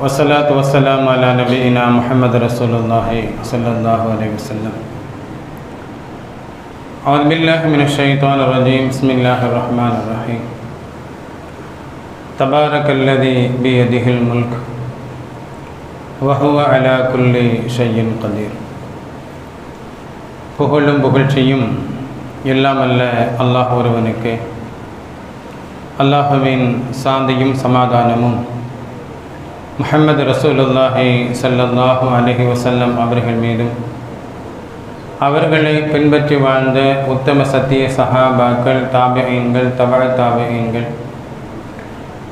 വസ്സലാത്തു വസ്സലാം അലാ നബി ഇന മുഹമ്മദ് റസൂലുല്ലാഹി സല്ലല്ലാഹു അലൈഹി വസല്ലം. അഊദു ബില്ലാഹി മിനശ് ശൈത്വാനിർ റജീം. ബിസ്മില്ലാഹിർ റഹ്മാനിർ റഹീം. തബാറകല്ലദീ ബിയദിഹിൽ മുൽക് വഹുവ അലാ കുല്ലി ശൈഇൻ ഖദീർ. പുകഴും പുകഴ്ചയും എല്ലാമല്ല അല്ലാഹു ഒരുവനുക്ക്. അല്ലാഹുവിൻ സാന്തിയും സമാധാനവും முஹம்மது ரசூலுல்லாஹி ஸல்லல்லாஹு அலஹி வசல்லம் அவர்கள் மீதும் அவர்களை பின்பற்றி வாழ்ந்த உத்தம சத்திய சஹாபாக்கள் தாபகங்கள் தவழ தாபகங்கள்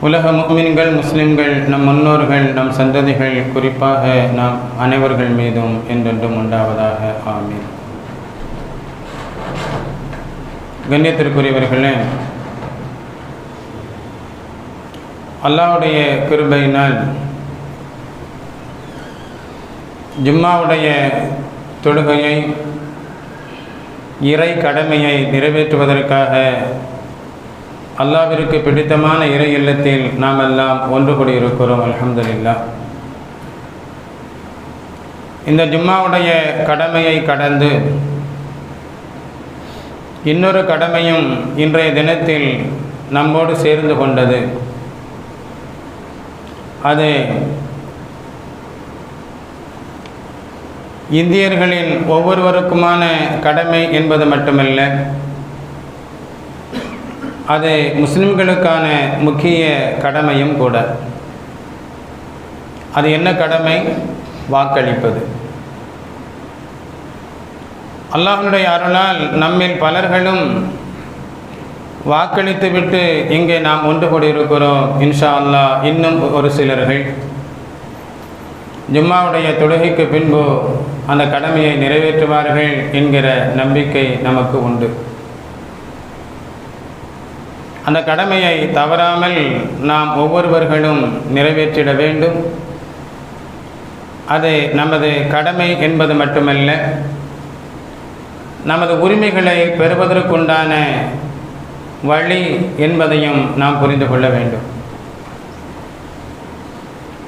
உலக முக்மின்கள் முஸ்லிம்கள் நம் முன்னோர்கள் நம் சந்ததிகள் குறிப்பாக நாம் அனைவர்கள் மீதும் என்றென்றும் உண்டாவதாக ஆமீன். கண்ணியத்திற்குரியவர்களே அல்லாவுடைய கிருபையினால் ஜும்மாவுடைய தொழுகையை இறை கடமையை நிறைவேற்றுவதற்காக அல்லாவிற்கு பிடித்தமான இறை இல்லத்தில் நாம் எல்லாம் ஒன்று கூடியிருக்கிறோம் அல்ஹம்துலில்லாஹ். இந்த ஜும்மாவுடைய கடமையை கடந்து இன்னொரு கடமையும் இன்றைய தினத்தில் நம்மோடு சேர்ந்து கொண்டது. அது இந்தியர்களின் ஒவ்வொருவருக்குமான கடமை என்பது மட்டுமல்ல அது முஸ்லிம்களுக்கான முக்கிய கடமையும் கூட. அது என்ன கடமை? வாக்களிப்பது. அல்லாஹனுடைய அருளால் நம்மில் பலர்களும் வாக்களித்துவிட்டு இங்கே நாம் ஒன்று கூடியிருக்கிறோம். இன்ஷா அல்லாஹ் இன்னும் ஒரு சிலர்கள். ஜும்மாவுடைய தொழுகைக்கு பின்பு அந்த கடமையை நிறைவேற்றுவார்கள் என்கிற நம்பிக்கை நமக்கு உண்டு. அந்த கடமையை தவறாமல் நாம் ஒவ்வொருவர்களும் நிறைவேற்றிட வேண்டும். அது நமது கடமை என்பது மட்டுமல்ல நமது உரிமைகளை பெறுவதற்குண்டான வழி என்பதையும் நாம் புரிந்து கொள்ள வேண்டும்.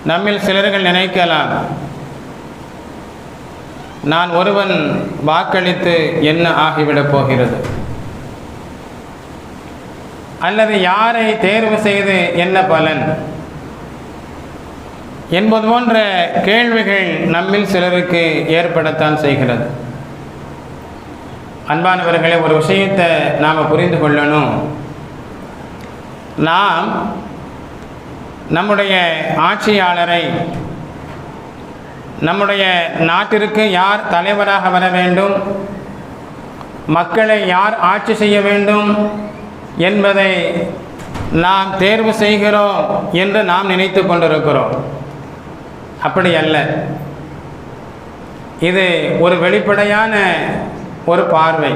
நம்மில் சிலர்கள் நினைக்கலாம். நான் ஒருவன் வாக்களித்து என்ன ஆகிவிடப் போகிறது? அல்லது யாரை தேர்வு செய்து என்ன பலன்? என்பது போன்ற கேள்விகள் நம்மில் சிலருக்கு ஏற்படத்தான் செய்கிறது. அன்பானவர்களே ஒரு விஷயத்தை நாம் புரிந்து கொள்ளணும். நாம் நம்முடைய ஆட்சியாளரை நம்முடைய நாட்டிற்கு யார் தலைவராக வர வேண்டும் மக்களை யார் ஆட்சி செய்ய வேண்டும் என்பதை நாம் தேர்வு செய்கிறோம் என்று நாம் நினைத்து கொண்டிருக்கிறோம். அப்படி அல்ல. இது ஒரு வெளிப்படையான ஒரு பார்வை.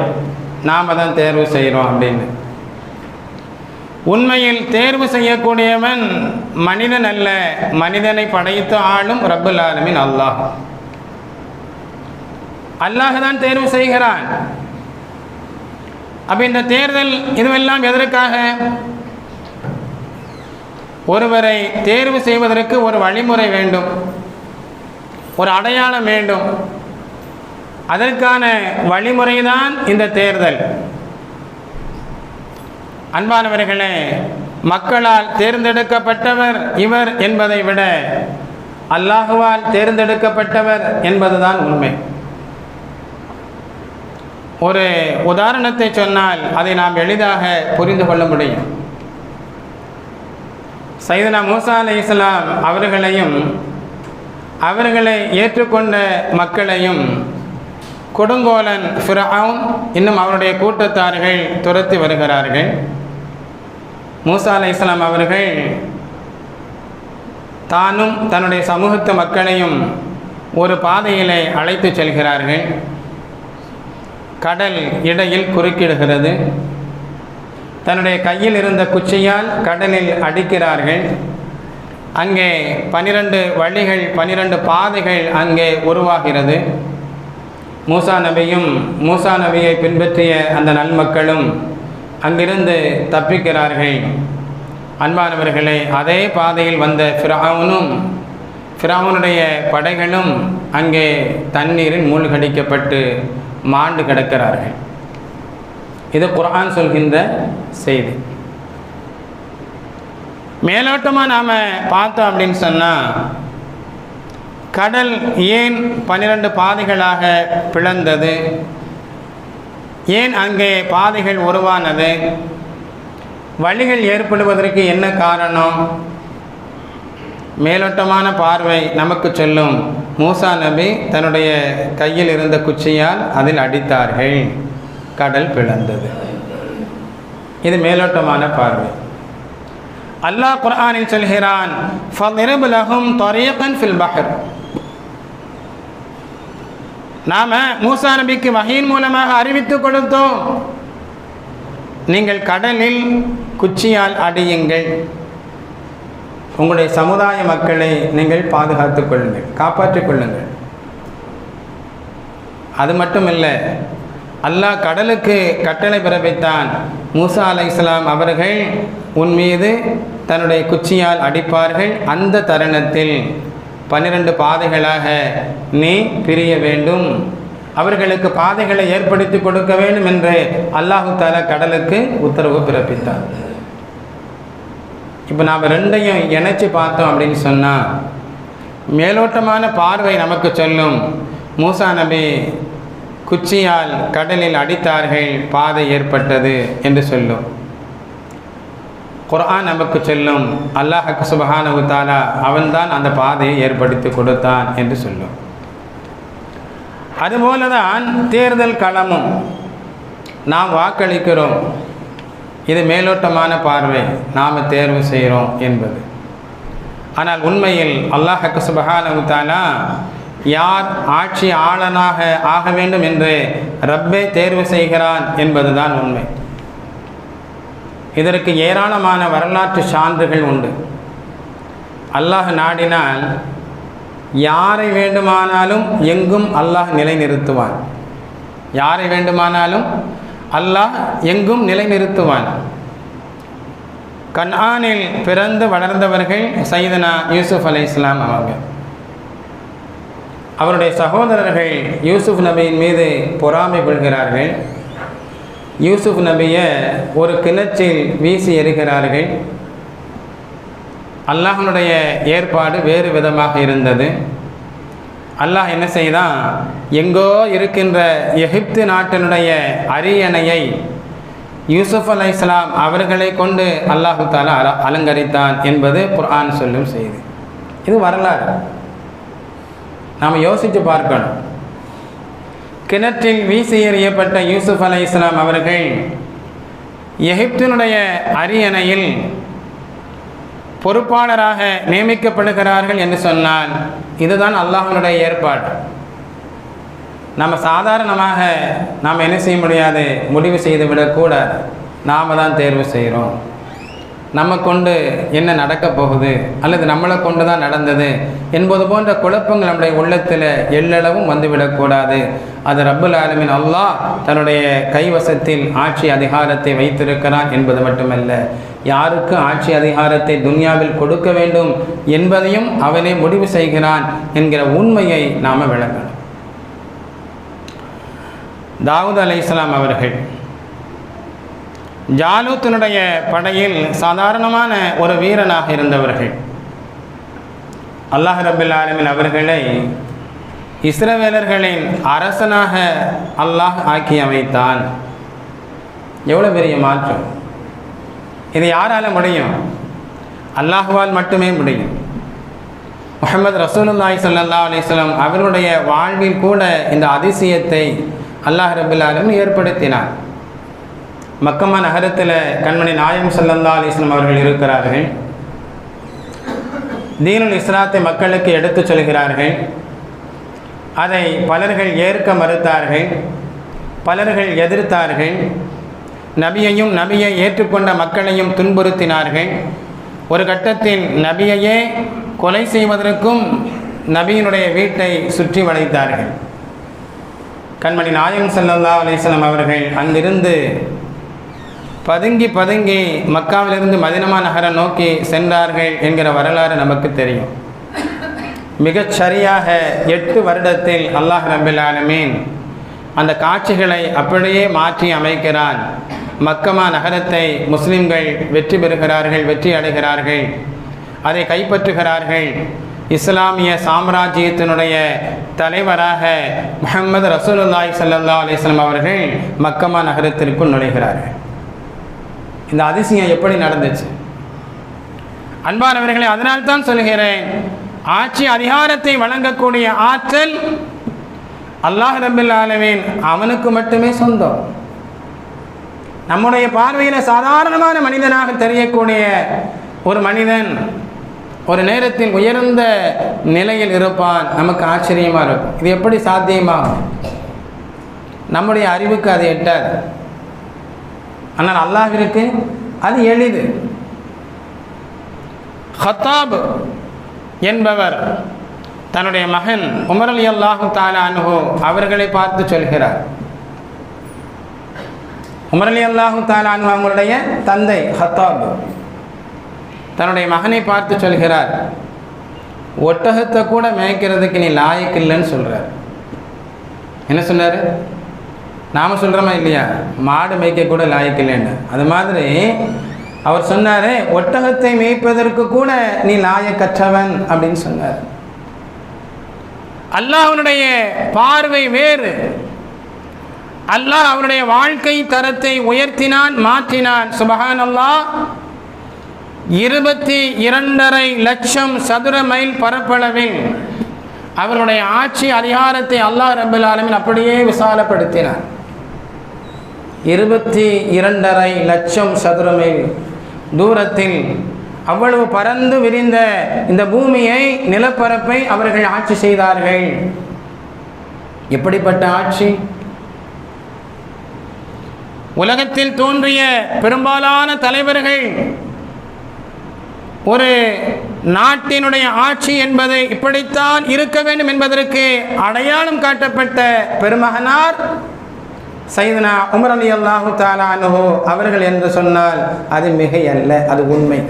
நாம் தான் தேர்வு செய்கிறோம் அப்படின்னு. உண்மையில் தேர்வு செய்யக்கூடியவன் மனிதன் அல்ல. மனிதனை படைத்து ஆளும் ரப்புல் ஆலமின் அல்லாஹ். அல்லாஹ் தான் தேர்வு செய்கிறான். அப்போ இந்த தேர்தல் இதுவெல்லாம் எதற்காக? ஒருவரை தேர்வு செய்வதற்கு ஒரு வழிமுறை வேண்டும். ஒரு அடையாளம் வேண்டும். அதற்கான வழிமுறைதான் இந்த தேர்தல். அன்பானவர்களே மக்களால் தேர்ந்தெடுக்கப்பட்டவர் இவர் என்பதை விட அல்லாஹுவால் தேர்ந்தெடுக்கப்பட்டவர் என்பதுதான் உண்மை. ஒரு உதாரணத்தை சொன்னால் அதை நாம் எளிதாக புரிந்து கொள்ள முடியும். சைதனா மூசா அலி இஸ்லாம் அவர்களையும் அவர்களை ஏற்றுக்கொண்ட மக்களையும் கொடுங்கோலன் ஃபிரவுன் இன்னும் அவருடைய கூட்டத்தார்கள் துரத்தி வருகிறார்கள். மூசா அலை இஸ்லாம் அவர்கள் தானும் தன்னுடைய சமூகத்து மக்களையும் ஒரு பாதையிலே அழைத்து செல்கிறார்கள். கடல் இடையில் குறுக்கிடுகிறது. தன்னுடைய கையில் இருந்த குச்சியால் கடலில் அடிக்கிறார்கள். அங்கே பனிரெண்டு வழிகள் பனிரெண்டு பாதைகள் அங்கே உருவாகிறது. மூசா நபியும் மூசா நபியை பின்பற்றிய அந்த நன்மக்களும் அங்கிருந்து தப்பிக்கிறார்கள். அன்பானவர்களே அதே பாதையில் வந்த ஃபிராவுனும் ஃபிராவுனுடைய படைகளும் அங்கே தண்ணீரில் மூழ்கடிக்கப்பட்டு மாண்டு கிடக்கிறார்கள். இது குரான் சொல்கின்ற செய்தி. மேலோட்டமாக நாம் பார்த்தோம் அப்படின்னு சொன்னால் கடல் ஏன் பன்னிரண்டு பாதைகளாக பிளந்தது? ஏன் அங்கே பாதைகள் உருவானது? வழிகள் ஏற்படுவதற்கு என்ன காரணம்? மேலோட்டமான பார்வை நமக்கு செல்லும். மூசா நபி தன்னுடைய கையில் இருந்த குச்சியால் அதில் அடித்தார்கள். கடல் பிளந்தது. இது மேலோட்டமான பார்வை. அல்லாஹ் குர்ஆனில் சொல்கிறான் ஃபதிரபு லஹும் தரீகன் ஃபில் பஹர். நாம மூசா நபிக்கு வகையின் மூலமாக அறிவித்து கொடுத்தோம். நீங்கள் கடலில் குச்சியால் அடியுங்கள். உங்களுடைய சமுதாய மக்களை நீங்கள் பாதுகாத்துக் கொள்ளுங்கள். காப்பாற்றிக் கொள்ளுங்கள். அது மட்டும் இல்லை அல்லாஹ் கடலுக்கு கட்டளை பிறப்பித்தான். மூசா அலை இஸ்லாம் அவர்கள் உன் மீது தன்னுடைய குச்சியால் அடிப்பார்கள். அந்த தருணத்தில் பன்னிரண்டு பாதைகளாக நீ பிரிய வேண்டும். அவர்களுக்கு பாதைகளை ஏற்படுத்தி கொடுக்க வேண்டும் என்று அல்லாஹு தாலா கடலுக்கு உத்தரவு பிறப்பித்தார். இப்போ நாம் ரெண்டையும் இணைச்சி பார்த்தோம் அப்படின்னு சொன்னால் மேலோட்டமான பார்வை நமக்கு சொல்லும். மூசா நபி குச்சியால் கடலில் அடித்தார்கள் பாதை ஏற்பட்டது என்று சொல்லும். குரான் நமக்கு செல்லும். அல்லாஹ் சுபஹானு தாலா அவன்தான் அந்த பாதையை ஏற்படுத்தி கொடுத்தான் என்று சொல்லும். அதுபோல தான் தேர்தல் களமும் நாம் வாக்களிக்கிறோம். இது மேலோட்டமான பார்வை. நாம் தேர்வு செய்கிறோம் என்பது. ஆனால் உண்மையில் அல்லாஹ் சுபஹானு தாலா யார் ஆட்சி ஆளனாக ஆக வேண்டும் என்று ரப்பே தேர்வு செய்கிறான் என்பதுதான் உண்மை. இதற்கு ஏராளமான வரலாற்று சான்றுகள் உண்டு. அல்லாஹ் நாடினால் யாரை வேண்டுமானாலும் எங்கும் அல்லாஹ் நிலைநிறுத்துவான். யாரை வேண்டுமானாலும் அல்லாஹ் எங்கும் நிலைநிறுத்துவான். கன்ஆனில் பிறந்து வளர்ந்தவர்கள் சைதனா யூசுப் அலை இஸ்லாம் அவங்க அவருடைய சகோதரர்கள் யூசுப் நபியின் மீது பொறாமை கொள்கிறார்கள் யூசுப் நபியை ஒரு கிணற்றில் வீசி எறிகிறார்கள் அல்லாஹனுடைய ஏற்பாடு வேறு விதமாக இருந்தது. அல்லாஹ் என்ன செய்தான்? எங்கோ இருக்கின்ற எகிப்து நாட்டினுடைய அரியணையை யூசுப் அலை இஸ்லாம் அவர்களை கொண்டு அல்லாஹு தாலா அல அலங்கரித்தான் என்பது குர்ஆன் சொல்லும் செய்தி. இது வரலாறு. நாம் யோசித்து பார்க்கணும். கிணற்றில் வீசி எறியப்பட்ட யூசுப் அலை இஸ்லாம் அவர்கள் எகிப்தினுடைய அரியணையில் பொறுப்பாளராக நியமிக்கப்படுகிறார்கள் என்று சொன்னால் இதுதான் அல்லாஹனுடைய ஏற்பாடு. நம்ம சாதாரணமாக நாம் என்ன செய்ய முடியாது? முடிவு செய்து விடக்கூடாது. நாம் தான் தேர்வு செய்கிறோம். நம்ம கொண்டு என்ன நடக்கப் போகுது? அல்லது நம்மளை கொண்டு தான் நடந்தது? என்பது போன்ற குழப்பங்கள் நம்முடைய உள்ளத்தில் எல்லளவும் வந்துவிடக்கூடாது அது ரப்புல் ஆலமின் அல்லாஹ் தன்னுடைய கைவசத்தில் ஆட்சி அதிகாரத்தை வைத்திருக்கிறான் என்பது மட்டுமல்ல. யாருக்கு ஆட்சி அதிகாரத்தை துன்யாவில் கொடுக்க வேண்டும் என்பதையும் அவனே முடிவு செய்கிறான் என்கிற உண்மையை நாம் விளங்கணும். தாவூத் அலை இஸ்லாம் அவர்கள் ஜாலூத்தினுடைய படையில் சாதாரணமான ஒரு வீரனாக இருந்தவர்கள். அல்லாஹ் ரபில் ஆலமின் அவர்களை இஸ்ரவேலர்களின் அரசனாக அல்லாஹ் ஆக்கி அமைத்தான். எவ்வளோ பெரிய மாற்றம். இது யாரால முடியும்? அல்லாஹுவால் மட்டுமே முடியும். முகமது ரசூலுல்லாய் சல்லா அலிஸ்லாம் அவர்களுடைய வாழ்வில் கூட இந்த அதிசயத்தை அல்லாஹ் ரபுல்லாலும் ஏற்படுத்தினார். மக்கம்மா நகரத்தில் கண்மணி நாயம் சல்லல்லா அலிஸ்லம் அவர்கள் இருக்கிறார்கள். தீனுல் இஸ்லாத்தை மக்களுக்கு எடுத்துச் சொல்கிறார்கள். அதை பலர்கள் ஏற்க மறுத்தார்கள். பலர்கள் எதிர்த்தார்கள். நபியையும் நபியை ஏற்றுக்கொண்ட மக்களையும் துன்புறுத்தினார்கள். ஒரு கட்டத்தில் நபியையே கொலை செய்வதற்கும் நபியினுடைய வீட்டை சுற்றி வளைத்தார்கள். கண்மணி நாயம் சல்லல்லா அலிஸ்லாம் அவர்கள் அங்கிருந்து பதுங்கி பதுங்கி மக்காவிலிருந்து மதினமா நகரை நோக்கி சென்றார்கள் என்கிற வரலாறு நமக்கு தெரியும். மிகச் சரியாக எட்டு வருடத்தில் அல்லாஹ் ரபில் ஆலமீன் அந்த காட்சிகளை அப்படியே மாற்றி அமைக்கிறான். மக்கமா நகரத்தை முஸ்லிம்கள் வெற்றி பெறுகிறார்கள் வெற்றி அடைகிறார்கள். அதை கைப்பற்றுகிறார்கள். இஸ்லாமிய சாம்ராஜ்யத்தினுடைய தலைவராக முகமது ரசூலுல்லாய் சல்லா அலிஸ்லாம் அவர்கள் மக்கமா நகரத்திற்குள் நுழைகிறார்கள். இந்த அதிசயம் எப்படி நடந்துச்சு? அன்பானவர்களை அதனால்தான் சொல்கிறேன் ஆட்சி அதிகாரத்தை வழங்கக்கூடிய ஆற்றல் அல்லாஹ் ரபில் அவனுக்கு மட்டுமே சொந்தம். நம்முடைய பார்வையில் சாதாரணமான மனிதனாக தெரியக்கூடிய ஒரு மனிதன் ஒரு நேரத்தில் உயர்ந்த நிலையில் இருப்பான். நமக்கு ஆச்சரியமாக இருக்கும். இது எப்படி சாத்தியமாகும்? நம்முடைய அறிவுக்கு அது எட்டாது. ஆனால் அல்லாஹிற்கு அது எளிது. ஹத்தாப் என்பவர் தன்னுடைய மகன் உமர் அலி அல்லாஹு தாலானுஹோ அவர்களை பார்த்து சொல்கிறார். உமர் அலி அல்லாஹு தாலானு அவங்களுடைய தந்தை ஹத்தாப் தன்னுடைய மகனை பார்த்து சொல்கிறார். ஒட்டகத்தை கூட மேய்க்கிறதுக்கு நீ லாயக்கு இல்லைன்னு சொல்கிறார் என்ன சொன்னார்? நாம் சொல்கிறோமா இல்லையா? மாடு மேய்க்க கூட லாய்க்கு இல்லைன்னு. அது மாதிரி அவர் சொன்னார் ஒட்டகத்தை மேய்ப்பதற்கு கூட நீ லாயக்கற்றவன் அப்படின்னு சொன்னார். அல்லாஹ் அவனுடைய பார்வை வேறு. அல்லாஹ் அவருடைய வாழ்க்கை தரத்தை உயர்த்தினான் மாற்றினான். சுபஹான் அல்லாஹ் இருபத்தி இரண்டரை லட்சம் சதுர மைல் பரப்பளவில் அவருடைய ஆட்சி அதிகாரத்தை அல்லாஹ் ரபுல் ஆலமின் அப்படியே விசாலப்படுத்தினார். இருபத்தி இரண்டரை லட்சம் சதுர மைல் தூரத்தில் அவ்வளவு பறந்து விரிந்த இந்த பூமியை நிலப்பரப்பை அவர்கள் ஆட்சி செய்தார்கள். எப்படிப்பட்ட ஆட்சி? உலகத்தில் தோன்றிய பெரும்பாலான தலைவர்கள் ஒரு நாட்டினுடைய ஆட்சி என்பது இப்படித்தான் இருக்க வேண்டும் என்பதற்கு அடையாளம் காட்டப்பட்ட பெருமகனார் சைதனா உமர் அலி அல்லாஹு தாலானுஹோ அவர்கள் என்று சொன்னால் அது மிகை அல்ல அது உண்மை.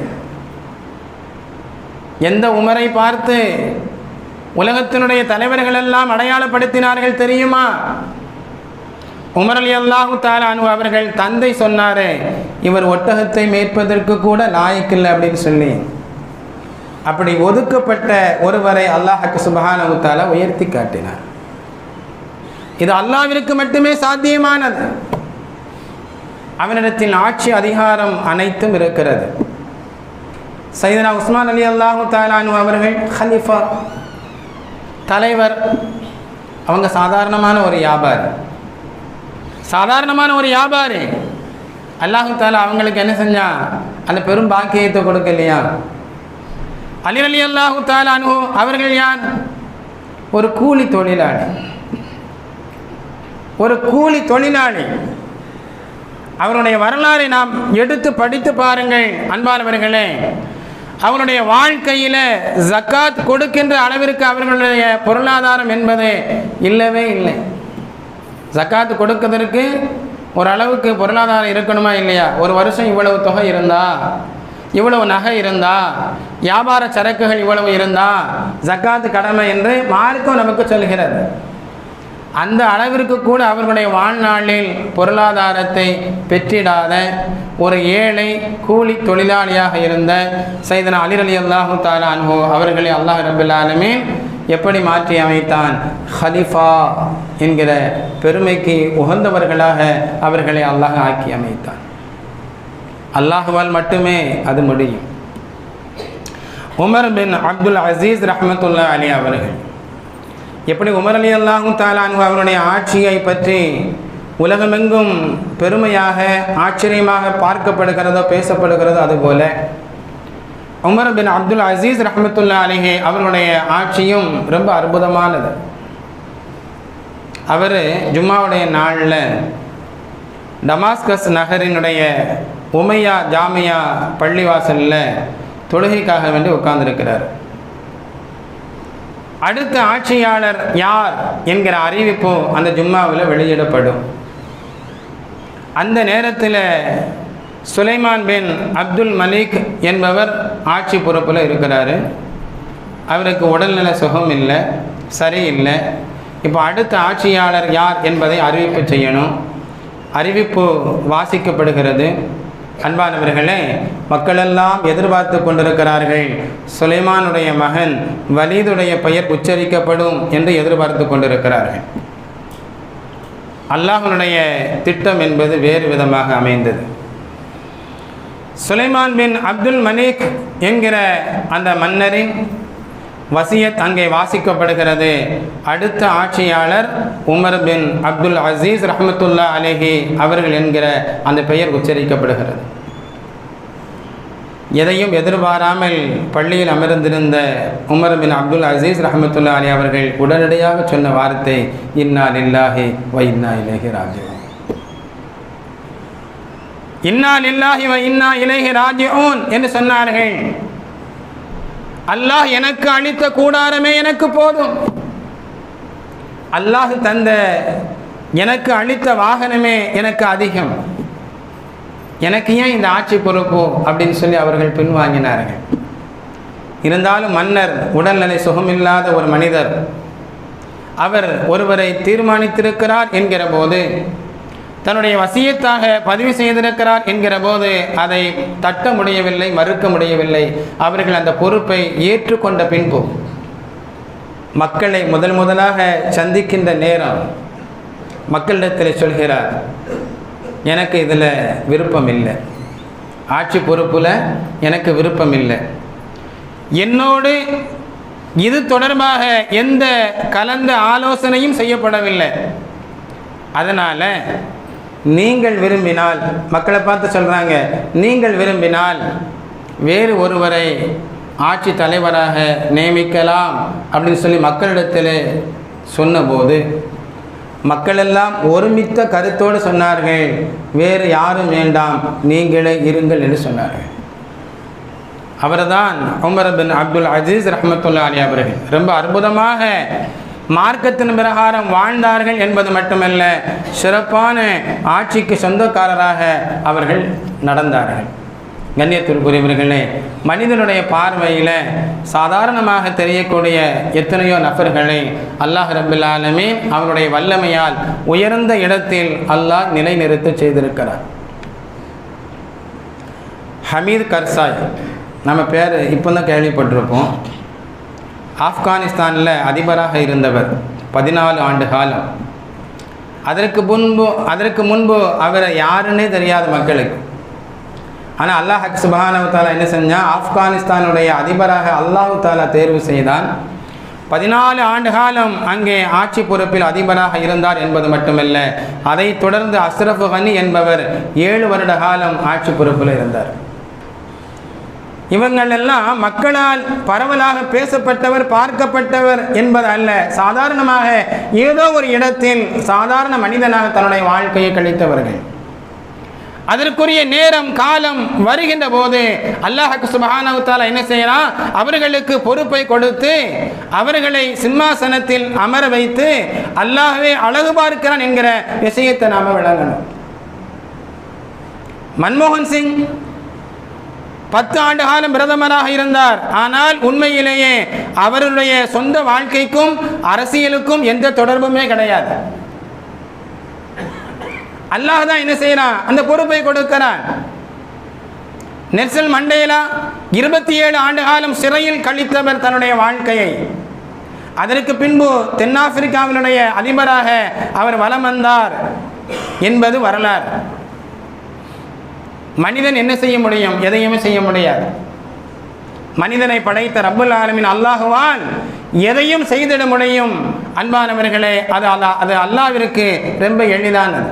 எந்த உமரை பார்த்து உலகத்தினுடைய தலைவர்கள் எல்லாம் அடையாளப்படுத்தினார்கள் தெரியுமா? உமர் அலி அல்லாஹு தாலானு அவர்கள் தந்தை சொன்னாரே இவர் ஒட்டகத்தை மேற்பதற்கு கூட லாயக்கில்லை அப்படின்னு சொல்லி. அப்படி ஒதுக்கப்பட்ட ஒருவரை அல்லாஹுக்கு சுபஹானு தாலா உயர்த்தி காட்டினார். இது அல்லாவிற்கு மட்டுமே சாத்தியமானது. அவனிடத்தில் ஆட்சி அதிகாரம் அனைத்தும் இருக்கிறது. சைதனா உஸ்மான் அலி அல்லாஹு தாலானு அவர்கள் ஹலிஃபா தலைவர் அவங்க சாதாரணமான ஒரு வியாபாரி. சாதாரணமான ஒரு வியாபாரி. அல்லாஹு தாலா அவங்களுக்கு என்ன செஞ்சான் அந்த பெரும் பாக்கியத்தை கொடுக்கலையா அலி அலி அல்லாஹு தாலானு அவர்கள் யார் ஒரு கூலி தொழிலாளி. ஒரு கூலி தொழிலாளி. அவருடைய வரலாறை நாம் எடுத்து படித்து பாருங்கள் அன்பானவர்களே. அவருடைய வாழ்க்கையில் ஜக்காத் கொடுக்கின்ற அளவிற்கு அவர்களுடைய பொருளாதாரம் என்பது இல்லவே இல்லை. ஜக்காத்து கொடுக்கறதற்கு ஒரு அளவுக்கு பொருளாதாரம் இருக்கணுமா இல்லையா? ஒரு வருஷம் இவ்வளவு தொகை இருந்தா இவ்வளவு நகை இருந்தா வியாபார சரக்குகள் இவ்வளவு இருந்தா ஜக்காத்து கடமை என்று மார்க்கம் நமக்கு சொல்கிறது. அந்த அளவிற்கு கூட அவர்களுடைய வாழ்நாளில் பொருளாதாரத்தை பெற்றிடாத ஒரு ஏழை கூலி தொழிலாளியாக இருந்த சைதன அலிர் அலி அல்லாஹு தாலா அன்ஹோ அவர்களை அல்லாஹ் ரபுல்லாலுமே எப்படி மாற்றி அமைத்தான்? ஹலிஃபா என்கிற பெருமைக்கு உகந்தவர்களாக அவர்களை அல்லாஹ் ஆக்கி அமைத்தான். அல்லாஹுவால் மட்டுமே அது முடியும். உமர் பின் அப்துல் அசீஸ் ரஹமத்துல்லா அலி அவர்கள் எப்படி உமர் அலி அல்லாஹும் தாலானு அவருடைய ஆட்சியை பற்றி உலகமெங்கும் பெருமையாக ஆச்சரியமாக பார்க்கப்படுகிறதோ பேசப்படுகிறதோ அதுபோல உமர் பின் அப்துல் அசீஸ் ரஹமத்துல்லா அலிஹே அவருடைய ஆட்சியும் ரொம்ப அற்புதமானது. அவர் ஜும்மாவுடைய நாளில் டமாஸ்கஸ் நகரினுடைய உமையா ஜாமியா பள்ளிவாசலில் தொழுகைக்காக வேண்டி உட்கார்ந்திருக்கிறார். அடுத்த ஆட்சியாளர் யார் என்கிற அறிவிப்பு அந்த ஜும்மாவில் வெளியிடப்படும். அந்த நேரத்தில் சுலைமான் பின் அப்துல் மலிக் என்பவர் ஆட்சி பொறுப்பில் இருக்கிறாரு. அவருக்கு உடல்நல சுகம் இல்லை சரியில்லை இப்போ அடுத்த ஆட்சியாளர் யார் என்பதை அறிவிப்பு செய்யணும். அறிவிப்பு வாசிக்கப்படுகிறது. அன்பானவர்களே மக்களெல்லாம் எதிர்பார்த்து கொண்டிருக்கிறார்கள். சுலைமானுடைய மகன் வலீதுடைய பெயர் உச்சரிக்கப்படும் என்று எதிர்பார்த்து கொண்டிருக்கிறார்கள். அல்லாஹனுடைய திட்டம் என்பது வேறு விதமாக அமைந்தது. சுலைமான் பின் அப்துல் மலிக் என்கிற அந்த மன்னரின் வசியத் அங்கே வாசிக்கப்படுகிறது. அடுத்த ஆட்சியாளர் உமர் பின் அப்துல் அசீஸ் ரஹமத்துல்லா அலேஹி அவர்கள் என்கிற அந்த பெயர் உச்சரிக்கப்படுகிறது. எதையும் எதிர்பாராமல் பள்ளியில் அமர்ந்திருந்த உமர் பின் அப்துல் அசீஸ் ரஹமத்துல்லா அலி அவர்கள் உடனடியாக சொன்ன வார்த்தை இன்னா லில்லாஹி வ இன்னா இலேஹி ராஜிவன் இன்னா லில்லாஹி வ இன்னா இலேஹி ராஜிஊன் என்று சொன்னார்கள். அல்லாஹ் எனக்கு அளித்த கூடாரமே எனக்கு போதும். அல்லாஹ் தந்த எனக்கு அளித்த வாகனமே எனக்கு அதிகம். எனக்கு ஏன் இந்த ஆட்சி பொறுப்பு அப்படின்னு சொல்லி அவர்கள் பின்வாங்கினார்கள்? இருந்தாலும் மன்னர் உடல்நிலை சுகமில்லாத ஒரு மனிதர். அவர் ஒருவரை தீர்மானித்திருக்கிறார் என்கிற போது தன்னுடைய வசியத்தாக பதிவு செய்திருக்கிறார் என்கிற போது அதை தட்ட முடியவில்லை மறுக்க முடியவில்லை. அவர்கள் அந்த பொறுப்பை ஏற்றுக்கொண்ட பின்பு மக்களை முதல் முதலாக சந்திக்கின்ற நேரம் மக்களிடத்தில் சொல்கிறார். எனக்கு இதில் விருப்பம் இல்லை ஆட்சி பொறுப்பில் எனக்கு விருப்பம் இல்லை என்னோடு இது தொடர்பாக எந்த கலந்த ஆலோசனையும் செய்யப்படவில்லை. அதனால் நீங்கள் விரும்பினால் மக்களை பார்த்து சொல்கிறாங்க நீங்கள் விரும்பினால் வேறு ஒருவரை ஆட்சி தலைவராக நியமிக்கலாம் அப்படின்னு சொல்லி மக்களிடத்தில் சொன்னபோது மக்களெல்லாம் ஒருமித்த கருத்தோடு சொன்னார்கள். வேறு யாரும் வேண்டாம். நீங்களே இருங்கள் என்று சொன்னார்கள். அவர்தான் உமர் பின் அப்துல் அஜீஸ் ரஹமத்துல்லா அலி அவர்கள். ரொம்ப அற்புதமாக மார்க்கத்தின் பிரகாரம் வாழ்ந்தார்கள் என்பது மட்டுமல்ல சிறப்பான ஆட்சிக்கு சொந்தக்காரராக அவர்கள் நடந்தார்கள். கண்ணியத்திற்குரியவர்களே மனிதனுடைய பார்வையில் சாதாரணமாக தெரியக்கூடிய எத்தனையோ நபர்களை அல்லாஹ் ரபுல் அவருடைய அவனுடைய வல்லமையால் உயர்ந்த இடத்தில் அல்லாஹ் நிலைநிறுத்த செய்திருக்கிறார். ஹமீத் கர்சாய் நம்ம பேர் இப்போ தான் கேள்விப்பட்டிருப்போம். ஆப்கானிஸ்தானில் அதிபராக இருந்தவர் பதினாலு ஆண்டு காலம். அதற்கு முன்பு அதற்கு முன்பு அவரை யாருன்னே தெரியாத மக்களுக்கு ஆனால் அல்லாஹ் சுபஹானவு தாலா என்ன செஞ்சால் ஆப்கானிஸ்தானுடைய அதிபராக அல்லாஹு தாலா தேர்வு செய்தான். பதினாலு ஆண்டு காலம் அங்கே ஆட்சி பொறுப்பில் அதிபராக இருந்தார் என்பது மட்டுமல்ல அதைத் தொடர்ந்து அஸ்ரஃபு ஹனி என்பவர் ஏழு வருட காலம் ஆட்சி பொறுப்பில் இருந்தார். இவங்கள் எல்லாம் மக்களால் பரவலாக பேசப்பட்டவர் பார்க்கப்பட்டவர் என்பது அல்ல. சாதாரணமாக ஏதோ ஒரு இடத்தில் சாதாரண மனிதனாக தன்னுடைய வாழ்க்கையை கழித்தவர்கள். அதற்குரிய நேரம் காலம் வருகின்ற போது அல்லாஹுக்கு சுபஹானவுத்தாலா என்ன செய்யலாம் அவர்களுக்கு பொறுப்பை கொடுத்து அவர்களை சிம்மாசனத்தில் அமர வைத்து அல்லாஹவே அழகு பார்க்கிறான் என்கிற விஷயத்தை நாம விளங்கணும். மன்மோகன் சிங் பத்து ஆண்டு காலம் பிரதமராக இருந்தார். ஆனால் உண்மையிலேயே அவருடைய சொந்த வாழ்க்கைக்கும் அரசியலுக்கும் எந்த தொடர்புமே கிடையாது. அல்லாஹ் தான் என்ன செய்யறான்? அந்த பொறுப்பை கொடுக்கிறான். நெல்சல் மண்டேலா இருபத்தி ஏழு ஆண்டு காலம் சிறையில் கழித்தவர் தன்னுடைய வாழ்க்கையை. அதற்கு பின்பு தென்னாப்பிரிக்காவினுடைய அதிபராக அவர் வலம் வந்தார் என்பது வரலாறு. மனிதன் என்ன செய்ய முடியும்? எதையுமே செய்ய முடியாது. மனிதனை படைத்த ரப்புல் ஆலமின் அல்லாஹுவான் எதையும் செய்திட முடியும். அன்பானவர்களே அது அல்லா அது அல்லாவிற்கு ரொம்ப எளிதானது.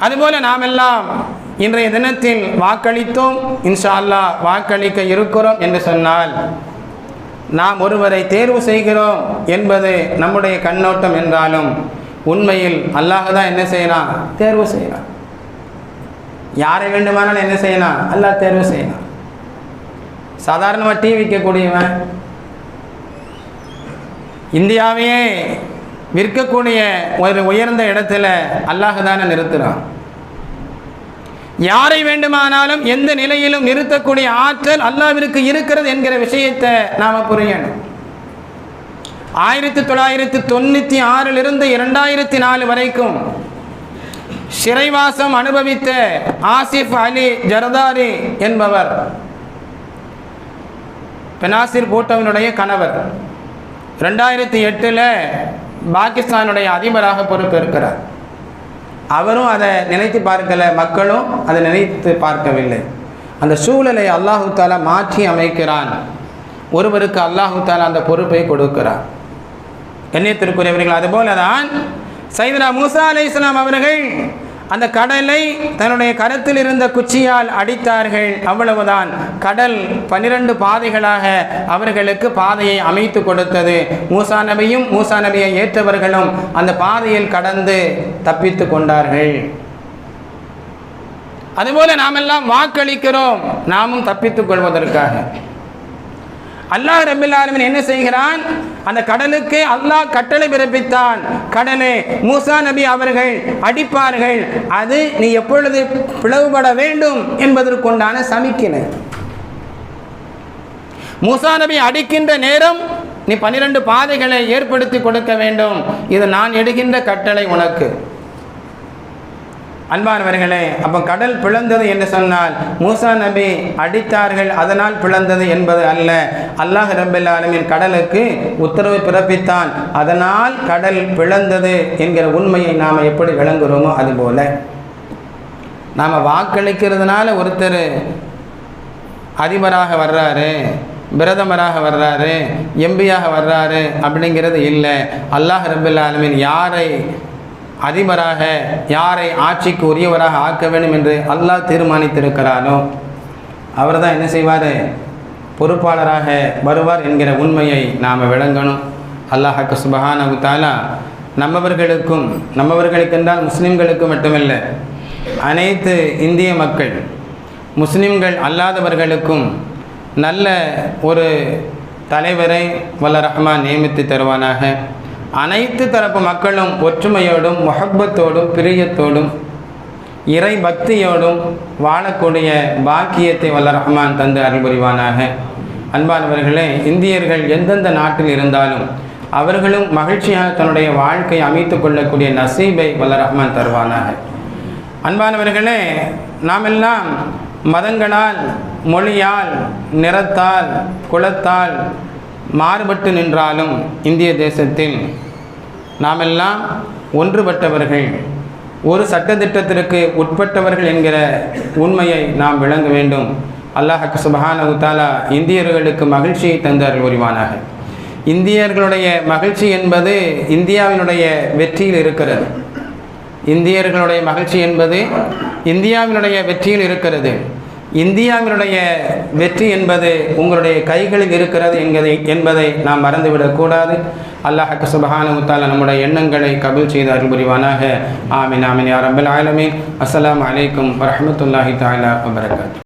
அதுபோல நாம் எல்லாம் இன்றைய தினத்தில் வாக்களித்தோம். இன்ஷா அல்லாஹ் வாக்களிக்க இருக்கிறோம் என்று சொன்னால் நாம் ஒருவரை தேர்வு செய்கிறோம் என்பது நம்முடைய கண்ணோட்டம் என்றாலும் உண்மையில் அல்லாஹ் தான் என்ன செய்யலாம் தேர்வு செய்யலாம் யாரை வேண்டுமானாலும் என்ன செய்யலாம் அல்லாஹ் தேர்வு செய்யலாம் சாதாரணமாக டீ விற்கக்கூடியவன் இந்தியாவையே விற்கக்கூடிய ஒரு உயர்ந்த இடத்துல அல்லாஹ் தானே நிறுத்துகிறான் யாரை வேண்டுமானாலும் எந்த நிலையிலும் நிறுத்தக்கூடிய ஆற்றல் அல்லாவிற்கு இருக்கிறது என்கிற விஷயத்தை நாம் புரியணும். ஆயிரத்தி தொள்ளாயிரத்தி தொண்ணூற்றி ஆறிலிருந்து இரண்டாயிரத்தி நாலு வரைக்கும் சிறைவாசம் அனுபவித்த ஆசிஃப் அலி ஜர்தாரி என்பவர் பெனாசிர் போட்டோவினுடைய கணவர். ரெண்டாயிரத்தி எட்டில் பாகிஸ்தானுடைய அதிபராக பொறுப்பேற்கிறார். அவரும் அதை நினைத்து பார்க்கலை மக்களும் அதை நினைத்து பார்க்கவில்லை. அந்த சூழலை அல்லாஹு தாலா மாற்றி அமைக்கிறான். ஒருவருக்கு அல்லாஹு தாலா அந்த பொறுப்பை கொடுக்கிறார். கண்ணியத்திற்குரியவர்கள் அதுபோல தான் சைதனா மூசா அலி இஸ்லாம் அவர்கள் அந்த கடலை தன்னுடைய கரத்தில் இருந்த குச்சியால் அடித்தார்கள். அவ்வளவுதான். கடல் பனிரெண்டு பாதைகளாக அவர்களுக்கு பாதையை அமைத்து கொடுத்தது. மூசா நபியும் மூசா நபியை ஏற்றவர்களும் அந்த பாதையில் கடந்து தப்பித்து கொண்டார்கள். அதுபோல நாமெல்லாம் வாக்களிக்கிறோம். நாமும் தப்பித்துக் கொள்வதற்காக. அல்லாஹ் ரபில் என்ன செய்கிறான்? அந்த கடலுக்கு அல்லாஹ் கட்டளை பிறப்பித்தான். கடலே மூசா நபி அவர்கள் அடிப்பார்கள். அது நீ எப்பொழுது பிளவுபட வேண்டும் என்பதற்குண்டான சமிக்கினை. மூசா நபி அடிக்கின்ற நேரம் நீ பன்னிரண்டு பாதைகளை ஏற்படுத்தி கொடுக்க வேண்டும். இது நான் எடுகின்ற கட்டளை உனக்கு. அன்பானவர்களே அப்போ கடல் பிளந்தது என்று சொன்னால் மூசா நபி அடித்தார்கள் அதனால் பிளந்தது என்பது அல்ல. அல்லாஹ் ரபில் ஆலமின் கடலுக்கு உத்தரவு பிறப்பித்தான். அதனால் கடல் பிளந்தது என்கிற உண்மையை நாம் எப்படி விளங்குகிறோமோ அதுபோல. நாம் வாக்களிக்கிறதுனால ஒருத்தர் அதிபராக வர்றாரு பிரதமராக வர்றாரு எம்பியாக வர்றாரு அப்படிங்கிறது இல்லை. அல்லாஹ் ரபில் ஆலமின் யாரை அதிபராக யாரை ஆட்சிக்கு உரியவராக ஆக்க வேண்டும் என்று அல்லாஹ் தீர்மானித்திருக்கிறாரோ அவர் தான் என்ன செய்வார்? பொறுப்பாளராக வருவார் என்கிற உண்மையை நாம் விளங்கணும். அல்லாஹாக்கு சுபஹானு தாலா நம்மவர்களுக்கும் நம்மவர்களுக்கு என்றால் முஸ்லீம்களுக்கு மட்டுமல்ல அனைத்து இந்திய மக்கள் முஸ்லீம்கள் அல்லாதவர்களுக்கும் நல்ல ஒரு தலைவரை வல்ல ரஹ்மான் நியமித்து தருவானாக. அனைத்து தரப்பு மக்களும் ஒற்றுமையோடும் மொஹப்பத்தோடும் பிரியத்தோடும் இறை பக்தியோடும் வாழக்கூடிய பாக்கியத்தை வல்ல ரஹ்மான் தந்து அருள் புரிவானாக. அன்பானவர்களே இந்தியர்கள் எந்தெந்த நாட்டில் இருந்தாலும் அவர்களும் மகிழ்ச்சியாக தன்னுடைய வாழ்க்கை அமைத்து கொள்ளக்கூடிய நசீபை வல்ல ரஹ்மான் தருவானாக. அன்பானவர்களே நாமெல்லாம் மதங்களால் மொழியால் நிறத்தால் குலத்தால் மாறுபட்டு நின்றாலும் இந்திய தேசத்தில் நாமெல்லாம் ஒன்றுபட்டவர்கள். ஒரு சட்டத்திட்டத்திற்கு உட்பட்டவர்கள் என்கிற உண்மையை நாம் விளங்க வேண்டும். அல்லாஹ் சுபஹான உத்தாலா இந்தியர்களுக்கு மகிழ்ச்சியை தந்தார்கள் புரிவானாக. இந்தியர்களுடைய மகிழ்ச்சி என்பது இந்தியாவினுடைய வெற்றியில் இருக்கிறது. இந்தியர்களுடைய மகிழ்ச்சி என்பது இந்தியாவினுடைய வெற்றியில் இருக்கிறது. இந்தியாவினுடைய வெற்றி என்பது உங்களுடைய கைகளில் இருக்கிறது என்கதை என்பதை நாம் மறந்துவிடக்கூடாது. அல்லாஹக்கு சுபஹானு முத்தால நம்முடைய எண்ணங்களை கபில் செய்து அருள்புரிவானாக. ஆமின் ஆமின் யாரம்பல் ஆலமீன். அஸ்லாம் அலைக்கும் வரமத்துல்லாஹி தாலா வபரகாத்.